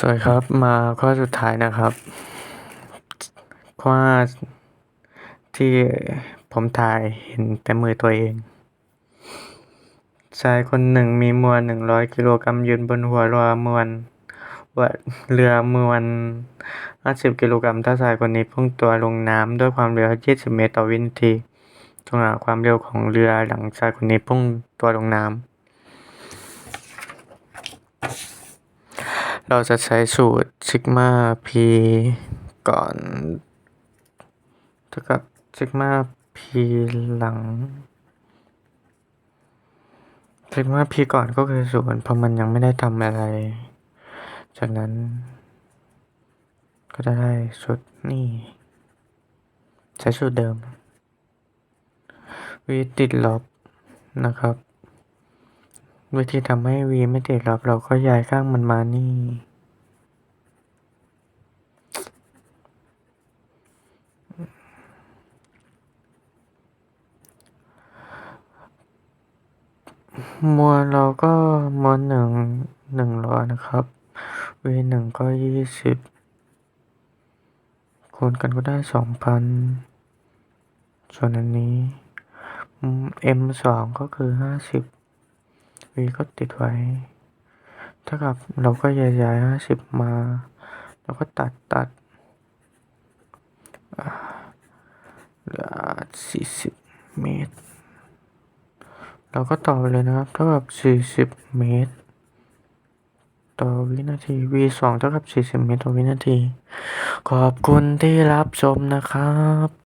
สวัสดีครับมาข้อสุดท้ายนะครับว่าที่ผมถ่ายเห็นแต่มือตัวเอง ชายคนหนึ่งมีมวลหนึ่งร้อยกิโลกรัมยืนบนหัวเรือมวลว่าเรือมวลห้าสิบกิโลกรัมถ้าชายคนนี้พุ่งตัวลงน้ำด้วยความเร็วยี่สิบเมตรต่อวินาทีจงหาความเร็วของเรือหลังชายคนนี้พุ่งตัวลงน้ำ เราจะใช้สูตรซิกมา p ก่อนเท่ากับซิกมา p หลังซิกมา p ก่อนก็คือศูนย์เพราะมันยังไม่ได้ทำอะไร จากนั้น ก็จะได้สูตรนี่ ใช้สูตรเดิม v ติดลบนะครับ วิธีทำให้ v ไม่ติดลบเราก็ย้ายข้างมันมานี่ มวลเราก็มวลหนึ่งหนึ่งร้อยนะครับ v หนึ่งก็ยี่สิบคูณกันก็ได้สองพันส่วนอันนี้ m สองก็คือห้าสิบ v ก็ติดไว้เท่ากับเราก็ย้ายย้ายห้าสิบมา แล้วก็ตัดตัดเหลือสี่สิบเมตร เราก็ต่อไปเลยนะครับเท่ากับสี่สิบเมตร ต่อวินาที v สองเท่ากับสี่สิบเมตรต่อวินาที ขอบคุณที่รับชมนะครับ